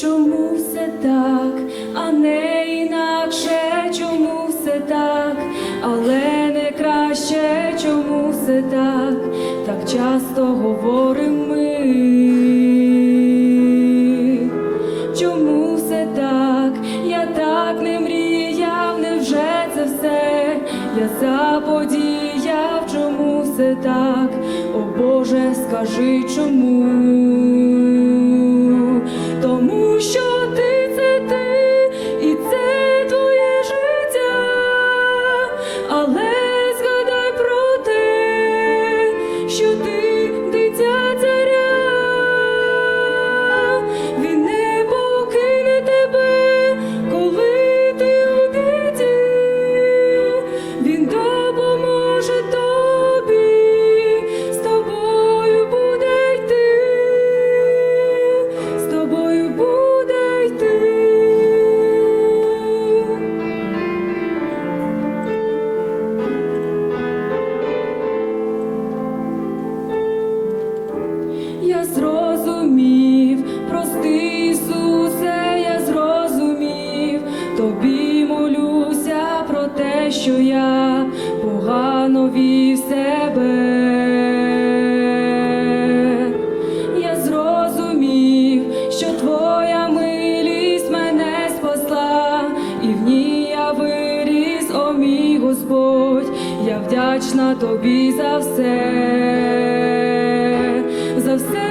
чому все так, а не інакше, чому все так, але не краще, чому все так, так часто говоримо ми. Чому все так? Я так не мріяв, невже це все? Я заподіяв, чому все так? О Боже, скажи чому? Що я погано вів себе. Я зрозумів, що твоя милість мене спасла, і в ній я виріс, о мій Господь, я вдячна тобі за все, за все